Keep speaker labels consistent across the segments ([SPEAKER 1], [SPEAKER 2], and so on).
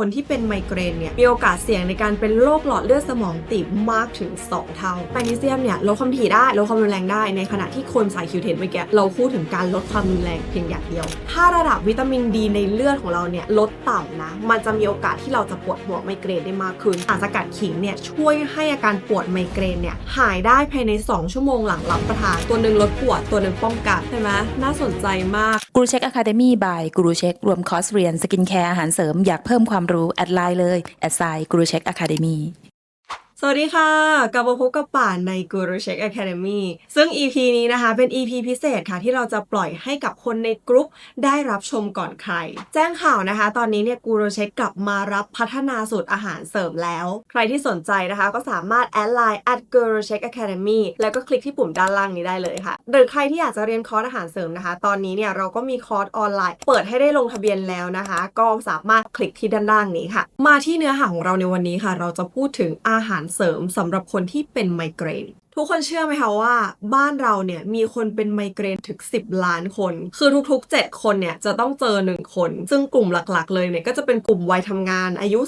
[SPEAKER 1] คนที่เป็นไมเกรนเนี่ยมีโอกาสเสี่ยงในการเป็นโรคหลอดเลือดสมองตีบมากถึง 2 เท่าแมกนีเซียมเนี่ยลดความถี่ได้ลดความรุนแรงได้ในขณะที่คนสายคิวเทนเมื่อกี้เราพูดถึงการลดความรุนแรงเพียงอย่างเดียว ถ้าระดับวิตามินดีในเลือดของเราเนี่ยลดต่ำนะ มันจะมีโอกาสที่เราจะปวดหัวไมเกรนได้มากขึ้นสารสกัดขิงเนี่ยช่วยให้อาการปวดไมเกรนเนี่ยหายได้ภายใน 2 ชั่วโมงหลังรับประทานตัวหนึ่งลดปวดตัวหนึ่งป้องกันใช่ไหมน่าสนใจมาก
[SPEAKER 2] กูรูเช็คอะคาเดมี่บายกูรูเช็ครวมคอร์สเรียนสกินแคร์อาหารเสริมอยากเพิ่มความรู้แอดไลน์เลยแอดไซน์กรูเช็คอะคาเดมี
[SPEAKER 1] สวัสดีค่ะ กลับมาพบกับป่านใน Guru Check Academy ซึ่ง EP นี้นะคะ เป็น EP พิเศษค่ะ ที่เราจะปล่อยให้กับคนในกลุ่มได้รับชมก่อนใคร แจ้งข่าวนะคะ ตอนนี้เนี่ย Guru Check กลับมารับพัฒนาสูตรอาหารเสริมแล้ว ใครที่สนใจนะคะก็สามารถแอดไลน์ at Guru Check Academy แล้วก็คลิกที่ปุ่มด้านล่างนี้ได้เลยค่ะ หรือใครที่อยากจะเรียนคอร์สอาหารเสริมนะคะ ตอนนี้เนี่ยเราก็มีคอร์สออนไลน์ เปิดให้ได้ลงทะเบียนแล้วนะคะ ก็สามารถคลิกที่ด้านล่างนี้ค่ะ มาที่เนื้อหาของเราในวันนี้ค่ะ เราจะพูดถึงอาหารเสริมสำหรับคนที่เป็นไมเกรนทุกคนเชื่อไหมคะว่า บ้านเราเนี่ยมีคนเป็นไมเกรนถึง 10 ล้านคน คือทุกๆ 7 คนเนี่ยจะต้องเจอ 1 คน ซึ่งกลุ่มหลักๆ เลยเนี่ยก็จะเป็นกลุ่มวัยทำงานอายุ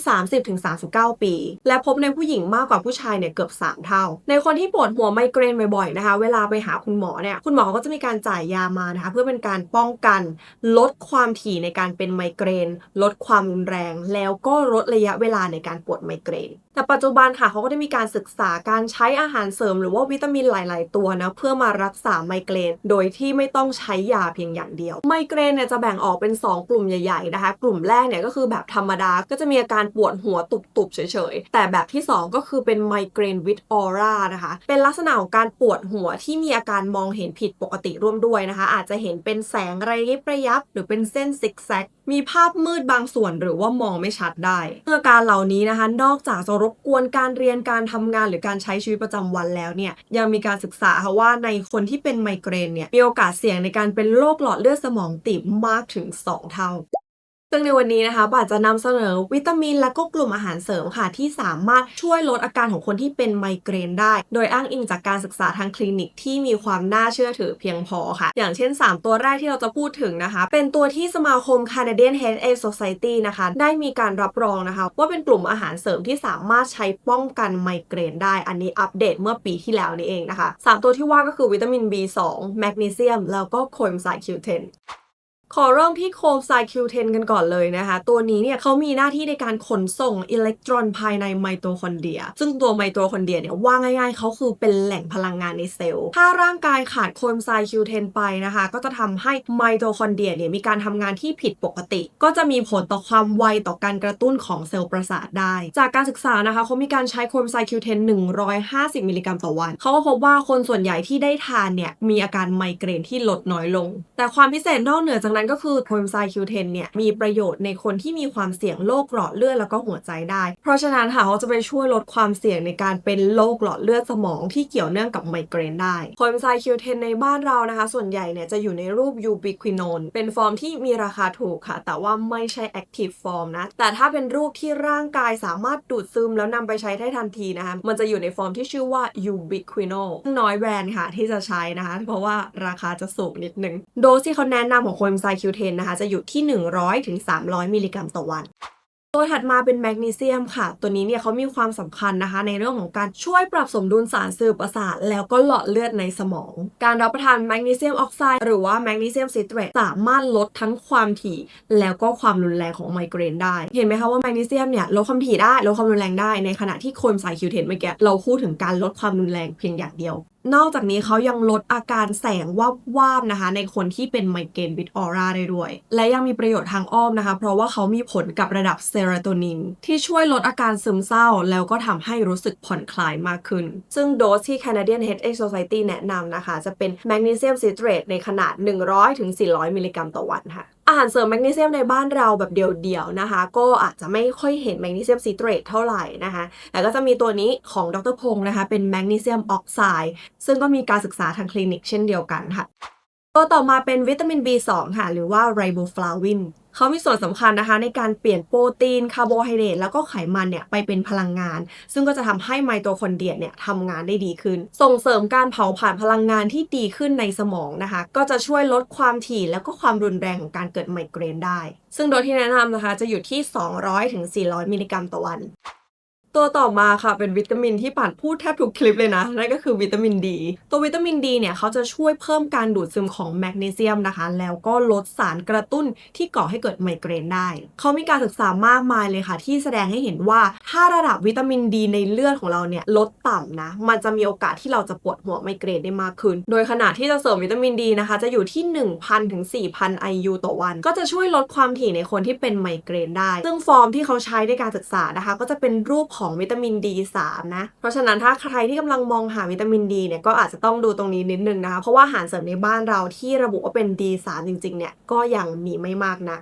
[SPEAKER 1] 30-39 ปี และพบในผู้หญิงมากกว่าผู้ชายเนี่ยเกือบ 3 เท่า ในคนที่ปวดหัวไมเกรนบ่อยๆนะคะ เวลาไปหาคุณหมอเนี่ยคุณหมอก็จะมีการจ่ายยามานะคะเพื่อเป็นการป้องกัน ลดความถี่ในการเป็นไมเกรน ลดความรุนแรง แล้วก็ลดระยะเวลาในการปวดไมเกรน แต่ปัจจุบันค่ะเขาก็ได้มีการศึกษาการใช้อาหารเสริมหรือว่าวิตามินหลาย ๆ ตัวนะเพื่อมารักษาไมเกรน โดยที่ไม่ต้องใช้ยาเพียงอย่างเดียว ไมเกรนเนี่ยจะแบ่งออกเป็น 2 กลุ่มใหญ่ ๆ นะคะ กลุ่มแรกเนี่ยก็คือแบบธรรมดาก็จะมีอาการปวดหัวตุบ ๆ เฉย ๆ แต่แบบที่ 2 ก็คือเป็นไมเกรนวิดออร่านะคะเป็นลักษณะของการปวดหัวที่มีอาการมองเห็นผิดปกติร่วมด้วยนะคะ อาจจะเห็นเป็นแสงระยิบระยับ หรือเป็นเส้นซิกแซก มีภาพมืดบางส่วนหรือว่ามองไม่ชัดได้อาการเหล่านี้นะคะ นอกจากจะรบกวนการเรียนการทำงานหรือการใช้ชีวิตประจำวันแล้วเนี่ยยังมีการศึกษาค่ะว่าในคนที่เป็นไมเกรนเนี่ยมีโอกาสเสี่ยงในการเป็นโรคหลอดเลือดสมองตีบมากถึง 2 เท่า ซึ่งในวันนี้นะคะป่าจะนำเสนอวิตามินและก็กลุ่มอาหารเสริมค่ะ ที่สามารถช่วยลดอาการของคนที่เป็นไมเกรนได้ โดยอ้างอิงจากการศึกษาทางคลินิกที่มีความน่าเชื่อถือเพียงพอค่ะ อย่างเช่น 3 ตัวแรกที่เราจะพูดถึงนะคะ เป็นตัวที่สมาคม Canadian Headache Society นะคะ ได้มีการรับรองนะคะ ว่าเป็นกลุ่มอาหารเสริมที่สามารถใช้ป้องกันไมเกรนได้ อันนี้อัปเดตเมื่อปีที่แล้วนี่เองนะคะสามตัวที่ว่าก็คือวิตามิน B2 แมกนีเซียมแล้วก็โคเอนไซม์ Q10 ขอเริ่มที่โคมไซคิวเทนกันก่อนเลยนะคะ ตัวนี้เนี่ยเขามีหน้าที่ในการขนส่งอิเล็กตรอนภายในไมโตคอนเดรีย ซึ่งตัวไมโตคอนเดรียเนี่ยว่าง่ายๆ เขาคือเป็นแหล่งพลังงานในเซลล์ ถ้าร่างกายขาดโคมไซคิวเทนไปนะคะ ก็จะทำให้ไมโตคอนเดรียเนี่ยมีการทำงานที่ผิดปกติ ก็จะมีผลต่อความไวต่อการกระตุ้นของเซลล์ประสาทได้ จากการศึกษานะคะเขามีการใช้โคมไซคิวเทน150 มิลลิกรัมต่อวัน เขาก็พบว่าคนส่วนใหญ่ที่ได้ทานเนี่ยมีอาการไมเกรนที่ลดน้อยลง แต่ความพิเศษนอกเหนือจากนั้นก็คือโคมไซคิวเทนเนี่ยมีประโยชน์ในคนที่มีความเสี่ยงโรคหลอดเลือดแล้วก็หัวใจได้ เพราะฉะนั้นค่ะเขาจะไปช่วยลดความเสี่ยงในการเป็นโรคหลอดเลือดสมองที่เกี่ยวเนื่องกับไมเกรนได้โคมไซคิวเทนในบ้านเรานะคะ ส่วนใหญ่เนี่ยจะอยู่ในรูปยูบิควินอนเป็นฟอร์มที่มีราคาถูกค่ะ แต่ว่าไม่ใช่แอคทีฟฟอร์มนะ แต่ถ้าเป็นรูปที่ร่างกายสามารถดูดซึมแล้วนำไปใช้ได้ทันทีนะคะ มันจะอยู่ในฟอร์มที่ชื่อว่า ubiquinol ซึ่งน้อยแบรนด์ค่ะที่จะใช้นะคะ เพราะว่าราคาจะสูงนิดนึง โดสที่เขาแนะนำของโคมไซซคิวเทนนะคะจะอยู่ที่ 100ถึง300 มิลลิกรัมต่อวัน ตัวถัดมาเป็นแมกนีเซียมค่ะ ตัวนี้เนี่ยเขามีความสำคัญนะคะ ในเรื่องของการช่วยปรับสมดุลสารสื่อประสาท แล้วก็หลอดเลือดในสมอง การรับประทานแมกนีเซียมออกไซด์หรือว่าแมกนีเซียมซิตรตสามารถลดทั้งความถี่แล้วก็ความรุนแรงของไมเกรนได้ เห็นไหมคะว่าแมกนีเซียมเนี่ยลดความถี่ได้ลดความรุนแรงได้ในขณะที่คนสายคิวเทนเมื่อกี้เราพูดถึงการลดความรุนแรงเพียงอย่างเดียว นอกจากนี้เขายังลดอาการแสงวาบวาบๆนะคะ ในคนที่เป็นไมเกรนวิดออร่าได้ด้วย และยังมีประโยชน์ทางอ้อมนะคะ เพราะว่าเขามีผลกับระดับเซโรโทนิน ที่ช่วยลดอาการซึมเศร้า แล้วก็ทำให้รู้สึกผ่อนคลายมากขึ้น ซึ่งโดสที่ Canadian Headache Society แนะนำนะคะ จะเป็นแมกนีเซียมซิตรตในขนาด 100-400 มิลลิกรัมต่อวันค่ะ อาหารเสริมแมกนีเซียมในบ้านเราแบบเดี่ยวๆนะคะ ก็อาจจะไม่ค่อยเห็นแมกนีเซียมซิตรตเท่าไหร่นะคะ แต่ก็จะมีตัวนี้ของดรพงศ์นะคะ เป็นแมกนีเซียมออกไซด์ซึ่งก็มีการศึกษาทางคลินิกเช่นเดียวกันค่ะ ตัวต่อมาเป็นวิตามิน B2 ค่ะ หรือว่าไรโบฟลาวิน เขามีส่วนสำคัญนะคะ ในการเปลี่ยนโปรตีนคาร์โบไฮเดรตแล้วก็ไขมันเนี่ยไปเป็นพลังงาน ซึ่งก็จะทำให้ไมโตคอนเดรียเนี่ยทำงานได้ดีขึ้น ส่งเสริมการเผาผลาญพลังงานที่ดีขึ้นในสมองนะคะ ก็จะช่วยลดความถี่แล้วก็ความรุนแรงของการเกิดไมเกรนได้ ซึ่งโดยที่แนะนำนะคะจะอยู่ที่ 200-400ถึง400มิลลิกรัมต่อวัน ตัวต่อมาค่ะเป็นวิตามินที่ป่านพูดแทบทุกคลิปเลยนะนั่นก็คือวิตามินดี ตัววิตามินดีเนี่ยเขาจะช่วยเพิ่มการดูดซึมของแมกนีเซียมนะคะ แล้วก็ลดสารกระตุ้นที่ก่อให้เกิดไมเกรนได้ เขามีการศึกษามากมายเลยค่ะ ที่แสดงให้เห็นว่าถ้าระดับวิตามินดีในเลือดของเราเนี่ยลดต่ำนะ มันจะมีโอกาสที่เราจะปวดหัวไมเกรนได้มากขึ้น โดยขนาดที่จะเสริมวิตามินดีนะคะ จะอยู่ที่ 1,000ถึง4,000 IU ต่อวัน ก็จะช่วยลดความถี่ในคนที่เป็นไมเกรนได้ ซึ่งฟอร์มที่เขาใช้ในการศึกษานะคะ ก็จะเป็นรูปของสองวิตามิน D3 นะ เพราะฉะนั้นถ้าใครที่กำลังมองหาวิตามินดีเนี่ยก็อาจจะต้องดูตรงนี้นิดนึงนะคะ เพราะว่าอาหารเสริมในบ้านเราที่ระบุว่าเป็น D3 จริงๆเนี่ยก็ยังมีไม่มากนะ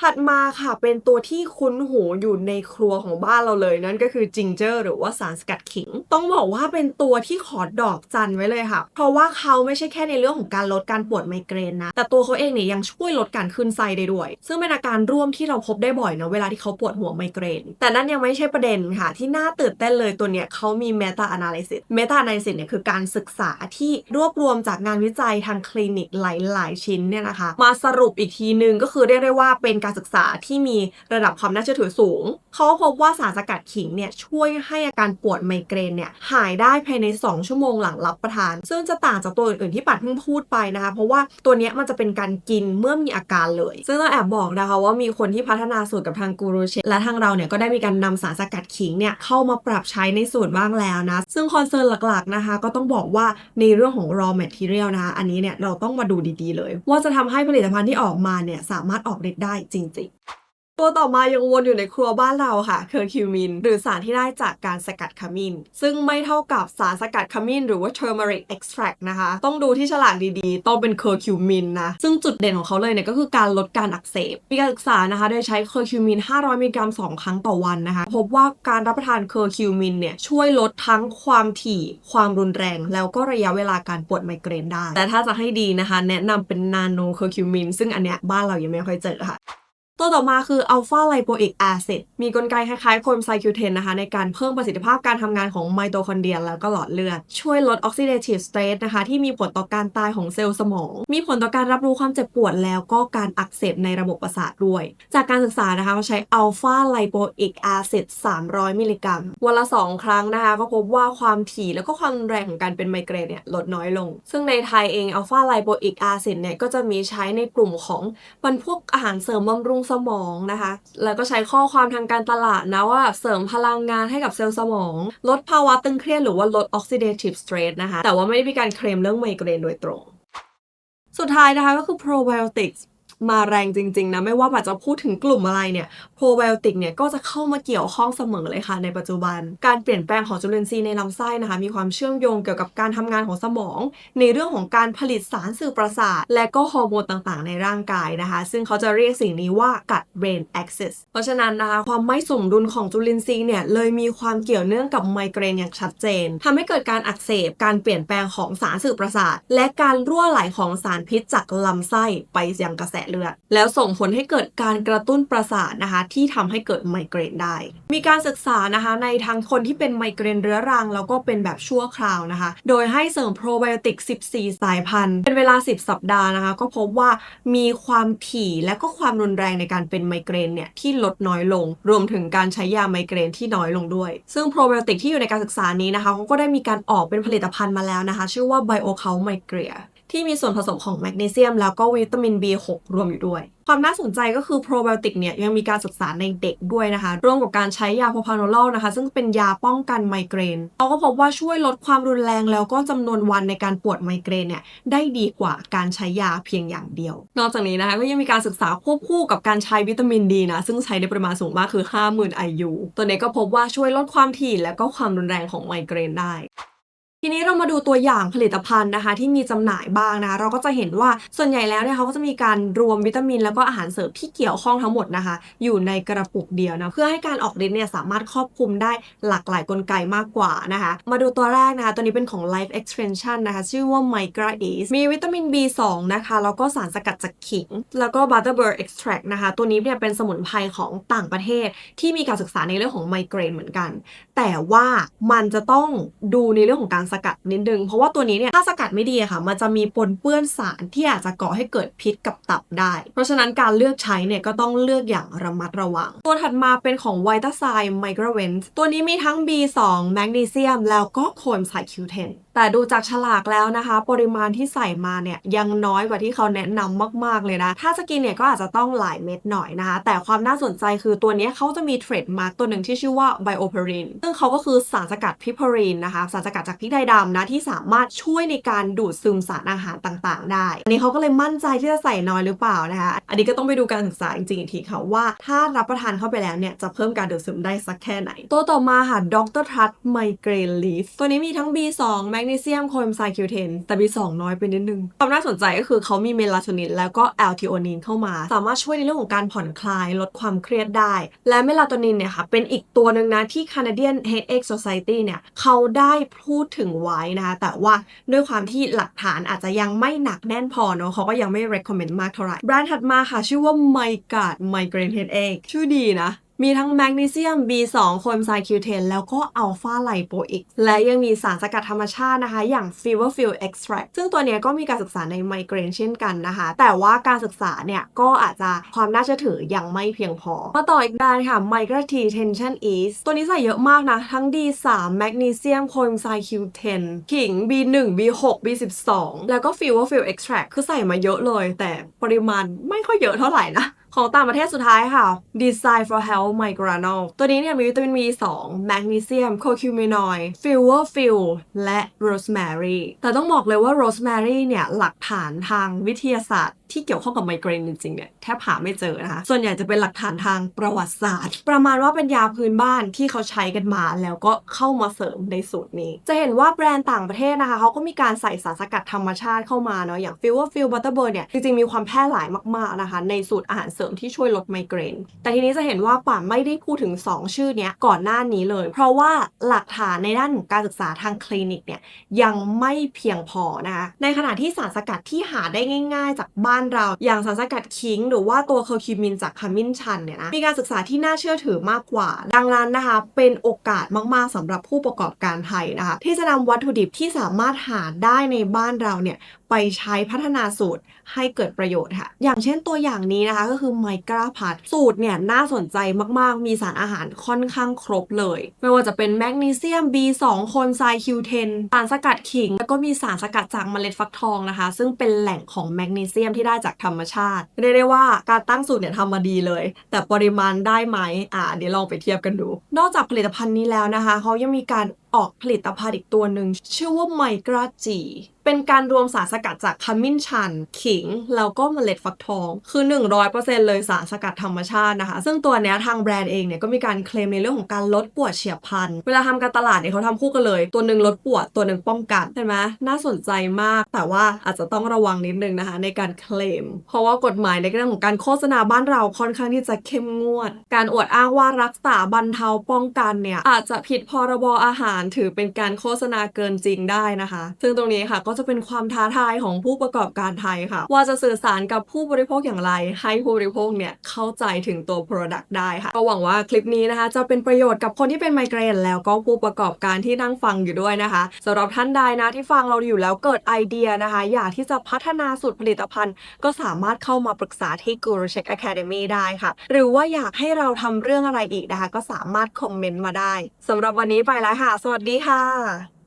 [SPEAKER 1] ถัดมาค่ะเป็นตัวที่คุ้นหูอยู่ในครัวของบ้านเราเลย นั่นก็คือจิงเจอร์หรือว่าสารสกัดขิง ต้องบอกว่าเป็นตัวที่ขอดอกจันไว้เลยค่ะ เพราะว่าเขาไม่ใช่แค่ในเรื่องของการลดการปวดไมเกรนนะ แต่ตัวเขาเองเนี่ยยังช่วยลดการขึ้นไส้ได้ด้วย ซึ่งเป็นอาการร่วมที่เราพบได้บ่อยนะเวลาที่เขาปวดหัวไมเกรน แต่นั่นยังไม่ใช่ประเด็นค่ะ ที่น่าตื่นเต้นเลยตัวเนี้ยเขามี meta analysis meta analysis เนี่ยคือการศึกษาที่รวบรวมจากงานวิจัยทางคลินิกหลาย ๆ ชิ้นเนี่ยนะคะ มาสรุปอีกทีนึงก็คือเรียกได้ว่าเป็นการศึกษาที่มีระดับความน่าเชื่อถือสูง เขาพบว่าสารสกัดขิงเนี่ยช่วยให้อาการปวดไมเกรนเนี่ยหายได้ภายใน 2 ชั่วโมงหลังรับประทาน ซึ่งจะต่างจากตัวอื่นๆที่ปัดเพิ่งพูดไปนะคะ เพราะว่าตัวนี้มันจะเป็นการกินเมื่อมีอาการเลย ซึ่งต้องแอบบอกนะคะว่ามีคนที่พัฒนาสูตรกับทางกูรูเชและทางเราเนี่ยก็ได้มีการนำสารสกัดขิงเนี่ยเข้ามาปรับใช้ในสูตรบ้างแล้วนะ ซึ่งคอนเซิร์นหลักๆนะคะ ก็ต้องบอกว่าในเรื่องของ raw material นะคะ อันนี้เนี่ยเราต้องมาดูดีๆเลย ว่าจะทำให้ผลิตภัณฑ์ที่ออกมาเนี่ยสามารถออกฤทธิ์ได้จริง ๆ ตัวต่อมายังวนอยู่ในครัวบ้านเราค่ะเคอร์คิวมิน หรือสารที่ได้จากการสกัดขมิ้น ซึ่งไม่เท่ากับสารสกัดขมิ้น หรือว่า turmeric extract นะคะ ต้องดูที่ฉลากดีๆ ต้องเป็นเคอร์คิวมินนะ ซึ่งจุดเด่นของเขาเลยเนี่ยก็คือการลดการอักเสบ มีการศึกษานะคะ โดยใช้เคอร์คิวมิน 500 มิลลิกรัม 2 ครั้งต่อวันนะคะ พบว่าการรับประทานเคอร์คิวมินเนี่ยช่วยลดทั้งความถี่ ความรุนแรง แล้วก็ระยะเวลาการปวดไมเกรนได้ แต่ถ้าจะให้ดีนะคะ แนะนำเป็นนาโนเคอร์คิวมินซึ่งอันเนี้ยบ้านเรายังไม่ค่อยเจอค่ะ ตัวต่อมาคืออัลฟาไลโปอิกแอซิดมีกลไกคล้ายๆโคมไซคิวเทนนะคะในการเพิ่มประสิทธิภาพการทำงานของไมโตคอนเดรียแล้วก็หลอดเลือด ช่วยลดออกซิเดทีฟสเตรสนะคะที่มีผลต่อการตายของเซลล์สมอง มีผลต่อการรับรู้ความเจ็บปวดแล้วก็การอักเสบในระบบประสาทด้วย จากการศึกษานะคะเขาใช้อัลฟาไลโปอิกแอซิด300 มิลลิกรัม วันละ 2 ครั้งนะคะก็พบว่าความถี่แล้วก็ความแรงของการเป็นไมเกรนเนี่ยลดน้อยลง ซึ่งในไทยเองอัลฟาไลโปอิกแอซิดเนี่ยก็จะมีใช้ในกลุ่มของบรรพวกอาหารเสริมบำรุงสมองนะคะ แล้วก็ใช้ข้อความทางการตลาดนะว่าเสริมพลังงานให้กับเซลล์สมอง ลดภาวะตึงเครียดหรือว่าลด oxidative stress นะคะ แต่ว่าไม่ได้มีการเคลมเรื่องไมเกรนโดยตรง สุดท้ายนะคะก็คือ probiotics มาแรงจริงๆนะไม่ว่าปัจจะพูดถึงกลุ่มอะไรเนี่ย probiotic เนี่ยก็จะเข้ามาเกี่ยวข้องเสมอเลยค่ะในปัจจุบัน การเปลี่ยนแปลงของจุลินทรีย์ในลำไส้นะคะ มีความเชื่อมโยงเกี่ยวกับการทำงานของสมอง ในเรื่องของการผลิตสารสื่อประสาท และก็ฮอร์โมนต่างๆ ในร่างกายนะคะ ซึ่งเขาจะเรียกสิ่งนี้ว่า gut brain axis เพราะฉะนั้นนะคะความไม่สมดุลของจุลินทรีย์เนี่ยเลยมีความเกี่ยวเนื่องกับไมเกรนอย่างชัดเจนทำให้เกิดการอักเสบการเปลี่ยนแปลงของสารสื่อประสาท และการรั่วไหลของสารพิษจากลำไส้ไปยังกระแสเลือด แล้วส่งผลให้เกิดการกระตุ้นประสาทนะคะ ที่ทำให้เกิดไมเกรนได้ มีการศึกษานะคะในทั้งคนที่เป็นไมเกรนเรื้อรัง แล้วก็เป็นแบบชั่วคราวนะคะ โดยให้เสริมโปรไบโอติก 14 สายพันธุ์ เป็นเวลา 10 สัปดาห์นะคะ ก็พบว่ามีความถี่และก็ความรุนแรงในการเป็นไมเกรนเนี่ยที่ลดน้อยลง รวมถึงการใช้ยาไมเกรนที่น้อยลงด้วย ซึ่งโปรไบโอติกที่อยู่ในการศึกษานี้นะคะเขาก็ได้มีการออกเป็นผลิตภัณฑ์มาแล้วนะคะ ชื่อว่า Bio c o u n t Micrea ที่มีส่วนผสมของแมกนีเซียม แล้วก็วิตามิน B6 รวมอยู่ด้วย ความน่าสนใจก็คือโปรไบโอติกเนี่ยยังมีการศึกษาในเด็กด้วยนะคะ ร่วมกับการใช้ยาโพพาโนโลนะคะ ซึ่งเป็นยาป้องกันไมเกรนเขาก็พบว่าช่วยลดความรุนแรงแล้วก็จำนวนวันในการปวดไมเกรนเนี่ยได้ดีกว่าการใช้ยาเพียงอย่างเดียว นอกจากนี้นะคะก็ยังมีการศึกษาควบคู่กับการใช้วิตามินดีนะซึ่งใช้ในปริมาณสูงมากคือ 50,000 IU ตัวนี้ก็พบว่าช่วยลดความถี่และก็ความรุนแรงของไมเกรนได้ ทีนี้เรามาดูตัวอย่างผลิตภัณฑ์นะคะ ที่มีจำหน่ายบ้างนะเราก็จะเห็นว่าส่วนใหญ่แล้วเนี่ยเขาก็จะมีการรวมวิตามิน แล้วก็อาหารเสริมที่เกี่ยวข้องทั้งหมดนะคะ อยู่ในกระปุกเดียวนะเพื่อให้การออกฤทธิ์เนี่ยสามารถครอบคลุมได้หลากหลายกลไกมากกว่านะคะ มาดูตัวแรกนะคะตัวนี้เป็นของ Life Extension นะคะ ชื่อว่า Migra Ease มีวิตามิน B2 นะคะแล้วก็สารสกัดจากขิง แล้วก็ Butterbur Extract นะคะ ตัวนี้เนี่ยเป็นสมุนไพรของต่างประเทศ ที่มีการศึกษาในเรื่องของไมเกรนเหมือนกัน แต่ว่ามันจะต้องดูในเรื่องของการสกัดนิดนึง เพราะว่าตัวนี้เนี่ยถ้าสกัดไม่ดีค่ะ มันจะมีปนเปื้อนสารที่อาจจะก่อให้เกิดพิษกับตับได้ เพราะฉะนั้นการเลือกใช้เนี่ยก็ต้องเลือกอย่างระมัดระวัง ตัวถัดมาเป็นของไวต้าไซไมโครเวนตัวนี้มีทั้ง B2 แมกนีเซียมแล้วก็โคนไซคิวเทน แต่ดูจากฉลากแล้วนะคะ ปริมาณที่ใส่มาเนี่ยยังน้อยกว่าที่เขาแนะนำมาก ๆ เลยนะ ถ้าจะกินเนี่ยก็อาจจะต้องหลายเม็ดหน่อยนะคะ แต่ความน่าสนใจคือตัวนี้เขาจะมีเทรดมาร์กตัวหนึ่งที่ชื่อว่าไบโอเพรินซึ่งเขาก็คือสารสกัดพิพารีนนะคะ สารสกัดจากพริกไทยดำนะที่สามารถช่วยในการดูดซึมสารอาหารต่างๆ ได้ อันนี้เขาก็เลยมั่นใจที่จะใส่น้อยหรือเปล่านะคะ อันนี้ก็ต้องไปดูการศึกษาจริงๆอีกทีค่ะว่า ถ้ารับประทานเข้าไปแล้วเนี่ยจะเพิ่มการดูดซึมได้สักแค่ไหน ตัวต่อมาค่ะดรทัศไมเกรนลีฟตัวนี้มีทั้ง B2 แมกนีเซียมโคเอมไซคิวเทนแต่ B2 น้อยไปนิดนึงความน่าสนใจก็คือเขามีเมลาโทนินแล้วก็แอลทิโอนินเข้ามา สามารถช่วยในเรื่องของการผ่อนคลายลดความเครียดได้ และเมลาโทนินเนี่ยค่ะเป็นอีกตัวหนึ่งนะที่ Canadian Headache Society เนี่ยเขาได้พูดถึงไว้นะคะแต่ว่าด้วยความที่หลักฐานอาจจะยังไม่หนักแน่นพอเนาะเขาก็ยังไม่ recommend มากเท่าไหร่แบรนด์ถัดมาค่ะ ชื่อว่า My God Migraine Headache ชื่อดีนะ มีทั้งแมกนีเซียม B2 โคมไซคิวเทนแล้วก็อัลฟาไลโปอิก และยังมีสารสกัดธรรมชาตินะคะ อย่าง Fever f i l Extract ซึ่งตัวนี้ก็มีการศึกษาในไมเกรนเช่นกันนะคะ แต่ว่าการศึกษาเนี่ยก็อาจจะความน่าเชื่อถือยังไม่เพียงพอ มาต่ออีกแบรนค่ะ Migra T Tension Ease ตัวนี้ใส่เยอะมากนะ ทั้ง D3 แมกนีเซียมโคมไซคิวเทนขิง B1 B6 B12 แล้วก็ Fever f i l Extract คือใส่มาเยอะเลย แต่ปริมาณไม่ค่อยเยอะเท่าไหร่นะ ของต่างประเทศสุดท้ายค่ะ Design for Health Migranol ตัวนี้เนี่ยมีวิตามิน B2 แมกนีเซียม โคคิวเมนอยด์ฟิลเวอร์ฟิลและโรสแมรี่แต่ต้องบอกเลยว่าโรสแมรี่เนี่ยหลักฐานทางวิทยาศาสตร์ที่เกี่ยวข้องกับไมเกรนจริงๆเนี่ยแทบหาไม่เจอนะคะ ส่วนใหญ่จะเป็นหลักฐานทางประวัติศาสตร์ ประมาณว่าเป็นยาพื้นบ้านที่เขาใช้กันมาแล้วก็เข้ามาเสริมในสูตรนี้ จะเห็นว่าแบรนด์ต่างประเทศนะคะเขาก็มีการใส่สารสกัดธรรมชาติเข้ามาเนาะอย่างฟิลเวอร์ฟิลบัตเตอร์เบอร์เนี่ยจริงๆมีความแพร่หลายมากๆนะคะในสูตรอาหารเสริมที่ช่วยลดไมเกรน แต่ทีนี้จะเห็นว่าป่าไม่ได้พูดถึง 2 ชื่อเนี้ยก่อนหน้านี้เลย เพราะว่าหลักฐานในด้านของการศึกษาทางคลินิกเนี่ยยังไม่เพียงพอนะคะในขณะที่สารสกัดที่หาได้ง่าย ๆ จากบ้านเรา อย่างสารสกัดขิง หรือว่าตัวเคอร์คิมินจากขมิ้นชันเนี่ยนะมีการศึกษาที่น่าเชื่อถือมากกว่า ดังนั้นนะคะ เป็นโอกาสมากๆสำหรับผู้ประกอบการไทยนะคะที่จะนำวัตถุดิบที่สามารถหาได้ในบ้านเราเนี่ย ไปใช้พัฒนาสูตรให้เกิดประโยชน์ค่ะ อย่างเช่นตัวอย่างนี้นะคะก็คือไมกราพัดสูตรเนี่ยน่าสนใจมากๆ มีสารอาหารค่อนข้างครบเลย ไม่ว่าจะเป็นแมกนีเซียม B2 โคนไซคิวเทนสารสกัดขิง แล้วก็มีสารสกัดจากเมล็ดฟักทองนะคะ ซึ่งเป็นแหล่งของแมกนีเซียมที่ได้จากธรรมชาติเรียกได้ว่าการตั้งสูตรเนี่ยทำมาดีเลย แต่ปริมาณได้ไหมอ่าเดี๋ยวลองไปเทียบกันดู นอกจากผลิตภัณฑ์นี้แล้วนะคะเขายังมีการ ออกผลิตภัณฑ์อีกตัวหนึ่ง ชื่อว่าไมกราจี เป็นการรวมสารสกัดจากขมิ้นชัน ขิง แล้วก็เมล็ดฟักทอง คือ 100%เลยสารสกัดธรรมชาตินะคะ ซึ่งตัวนี้ทางแบรนด์เองเนี่ยก็มีการเคลมในเรื่องของการลดปวดเฉียบพลัน เวลาทำการตลาดเนี่ยเขาทำคู่กันเลย ตัวหนึ่งลดปวด ตัวหนึ่งป้องกันเห็นไหมน่าสนใจมาก แต่ว่าอาจจะต้องระวังนิดนึงนะคะ ในการเคลม เพราะว่ากฎหมายในเรื่องของการโฆษณาบ้านเราค่อนข้างที่จะเข้มงวด การอวดอ้างว่ารักษาบรรเทาป้องกันเนี่ยอาจจะผิดพรบอาหารถือเป็นการโฆษณาเกินจริงได้นะคะ ซึ่งตรงนี้ค่ะก็จะเป็นความท้าทายของผู้ประกอบการไทยค่ะ ว่าจะสื่อสารกับผู้บริโภคอย่างไร ให้ผู้บริโภคเนี่ยเข้าใจถึงตัว Product ได้ค่ะก็หวังว่าคลิปนี้นะคะ จะเป็นประโยชน์กับคนที่เป็นไมเกรนแล้วก็ผู้ประกอบการที่นั่งฟังอยู่ด้วยนะคะสำหรับท่านใดนะที่ฟังเราอยู่แล้วเกิดไอเดียนะคะ อยากที่จะพัฒนาสูตรผลิตภัณฑ์ ก็สามารถเข้ามาปรึกษาที่ Guru Check Academy ได้ค่ะ หรือว่าอยากให้เราทำเรื่องอะไรอีกนะคะ ก็สามารถคอมเมนต์มาได้สำหรับวันนี้ไปแล้วค่ะสวัสดีค่ะ